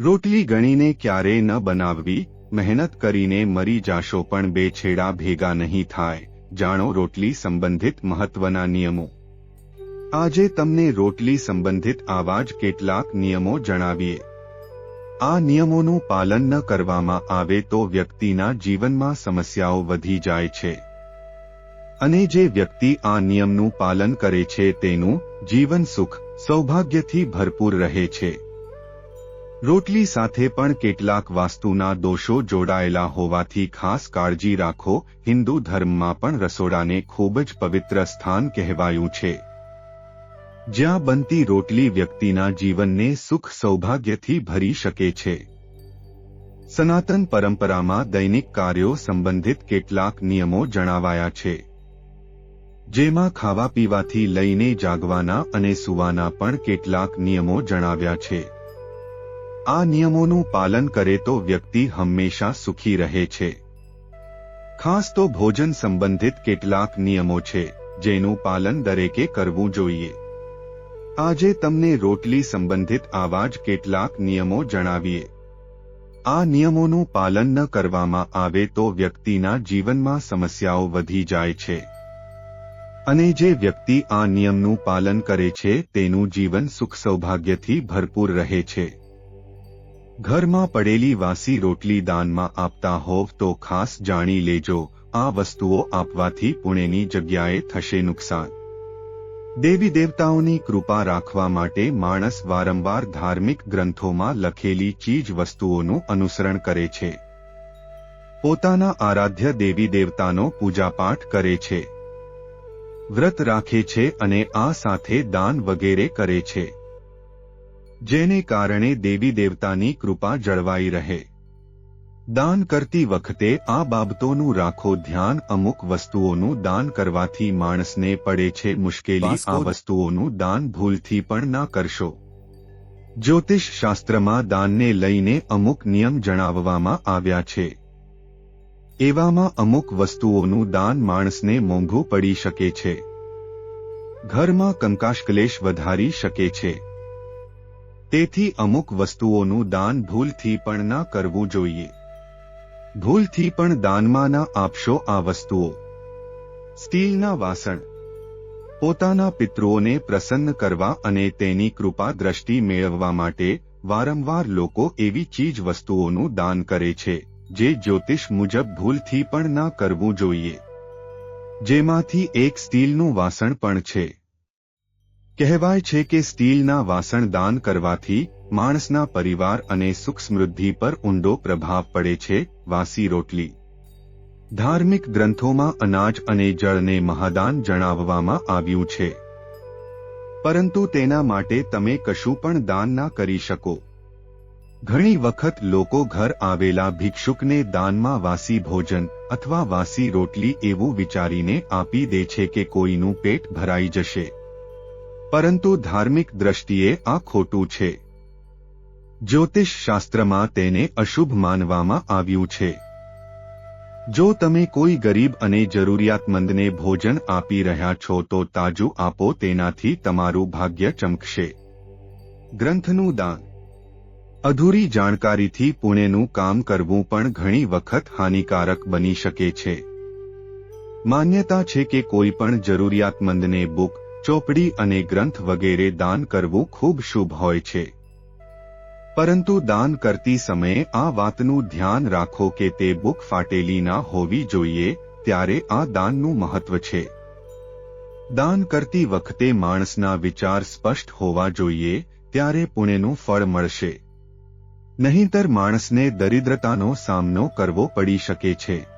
રોટલી ગણીને ક્યારેય ન બનાવવી, મહેનત કરીને મરી જાશો પણ બે છેડા ભેગા નહીં થાય. જાણો રોટલી સંબંધિત મહત્વના નિયમો. આજે તમને રોટલી સંબંધિત આવા જ કેટલાક નિયમો જણાવીએ. આ નિયમોનું પાલન ન કરવામાં આવે તો વ્યક્તિના જીવનમાં સમસ્યાઓ વધી જાય છે. અને જે વ્યક્તિ આ નિયમનું પાલન કરે છે તેનું જીવન સુખ, સૌભાગ્યથી ભરપૂર રહે છે. રોટલી સાથે પણ કેટલાક વાસ્તુના દોષો જોડાયેલા હોવાથી ખાસ કાળજી રાખો. હિન્દુ ધર્મમાં પણ રસોડાને ખૂબ જ પવિત્ર સ્થાન કહેવાયું છે. જ્યાં બનતી રોટલી વ્યક્તિના જીવનને સુખ સૌભાગ્યથી ભરી શકે છે. સનાતન પરંપરામાં દૈનિક કાર્યો સંબંધિત કેટલાક નિયમો જણાવાયા છે. જેમાં ખાવા પીવાથી લઈને જાગવાના અને સુવાના પણ કેટલાક નિયમો જણાવ્યા છે. આ નિયમોનું પાલન કરે તો વ્યક્તિ હંમેશા સુખી રહે છે. ખાસ તો ભોજન સંબંધિત કેટલાક નિયમો છે, જેનું પાલન દરેકે કરવું જોઈએ. આજે તમને રોટલી સંબંધિત આવા જ કેટલાક નિયમો જણાવીએ. આ નિયમોનું પાલન ન કરવામાં આવે તો વ્યક્તિના જીવનમાં સમસ્યાઓ વધી જાય છે. અને જે વ્યક્તિ આ નિયમનું પાલન કરે છે, તેનું જીવન સુખ સૌભાગ્યથી ભરપૂર રહે છે. ઘરમાં પડેલી વાસી રોટલી દાનમાં આપતા હોવ તો ખાસ જાણી લેજો, આ વસ્તુઓ આપવાથી પુણેની જગ્યાએ થશે નુકસાન. દેવી દેવતાઓની કૃપા રાખવા માટે માણસ વારંવાર ધાર્મિક ગ્રંથોમાં લખેલી ચીજ વસ્તુઓનું અનુસરણ કરે છે. પોતાના આરાધ્ય દેવી દેવતાનો પૂજાપાઠ કરે છે. વ્રત રાખે છે અને આ સાથે દાન વગેરે કરે છે. જેને કારણે દેવી દેવતાની કૃપા જળવાઈ રહે. દાન કરતી વખતે આ બાબતોનું રાખો ધ્યાન. અમુક વસ્તુઓનું દાન કરવાથી માણસને પડે છે મુશ્કેલી. આ વસ્તુઓનું દાન ભૂલથી પણ ના કરશો. જ્યોતિષ શાસ્ત્રમાં દાનને લઈને અમુક નિયમ જણાવવામાં આવ્યા છે. એવામાં અમુક વસ્તુઓનું દાન માણસને મોંઘું પડી શકે છે. ઘરમાં કંકાશકલેશ વધારી શકે છે. તેથી અમુક વસ્તુઓનું દાન ભૂલથી પણ ના કરવું જોઈએ. ભૂલથી પણ દાનમાં ના આપશો આ વસ્તુઓ. સ્ટીલના વાસણ. પોતાના પિતૃઓને પ્રસન્ન કરવા અને તેની કૃપા દ્રષ્ટિ મેળવવા માટે વારંવાર લોકો એવી ચીજ વસ્તુઓનું દાન કરે છે, જે જ્યોતિષ મુજબ ભૂલથી પણ ના કરવું જોઈએ. જેમાંથી એક સ્ટીલનું વાસણ પણ છે. કહેવાય છે કે સ્ટીલના વાસણ દાન કરવાથી માણસના પરિવાર અને સુખ સમૃદ્ધિ પર ઊંડો પ્રભાવ પડે છે, વાસી રોટલી. ધાર્મિક ગ્રંથોમાં અનાજ અને જળને મહાદાન જણાવવામાં આવ્યું છે. પરંતુ તેના માટે તમે કશું પણ દાન ના કરી શકો. ઘણી વખત લોકો ઘર આવેલા ભિક્ષુકને દાનમાં વાસી ભોજન અથવા વાસી રોટલી એવું વિચારીને આપી દે છે કે કોઈનું પેટ ભરાઈ જશે. પરંતુ ધાર્મિક દ્રષ્ટિએ આ ખોટું છે. જ્યોતિષ શાસ્ત્રમાં તેને અશુભ માનવામાં આવ્યું છે. જો તમે કોઈ ગરીબ અને જરૂરિયાતમંદને ભોજન આપી રહ્યા છો તો તાજું આપો તેનાથી તમારું ભાગ્ય ચમકશે. ગ્રંથનું દાન. અધૂરી જાણકારીથી પુણેનું કામ કરવું પણ ઘણી વખત હાનિકારક બની શકે છે. માન્યતા છે કે કોઈ પણ જરૂરિયાતમંદને બુક ચોપડી અને ગ્રંથ વગેરે દાન કરવું ખૂબ શુભ હોય છે. પરંતુ દાન કરતી સમયે આ વાતનું ધ્યાન રાખો કે તે બુક ફાટેલી ના હોવી જોઈએ, ત્યારે આ દાનનું મહત્વ છે. દાન કરતી વખતે માણસના વિચાર સ્પષ્ટ હોવા જોઈએ, ત્યારે પુણેનું ફળ મળશે. નહીંતર માણસને દરિદ્રતાનો સામનો કરવો પડી શકે છે.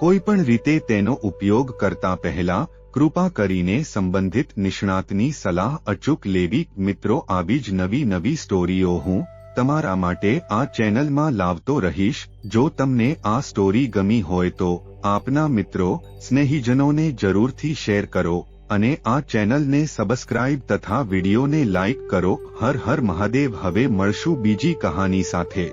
કોઈ પણ રીતે તેનો ઉપયોગ કરતા પહેલા, કૃપા કરીને સંબંધિત નિષ્ણાતની સલાહ અચૂક લેવી. મિત્રો, આવી જ નવી નવી સ્ટોરીઓ હું તમારા માટે આ ચેનલમાં લાવતો રહીશ. જો તમને આ સ્ટોરી ગમી હોય તો આપના મિત્રો, સ્નેહીજનોને જરૂરથી શેર કરો અને આ ચેનલને સબસ્ક્રાઇબ તથા વિડીયોને લાઇક કરો. હર હર મહાદેવ. હવે મળશું બીજી કહાની સાથે.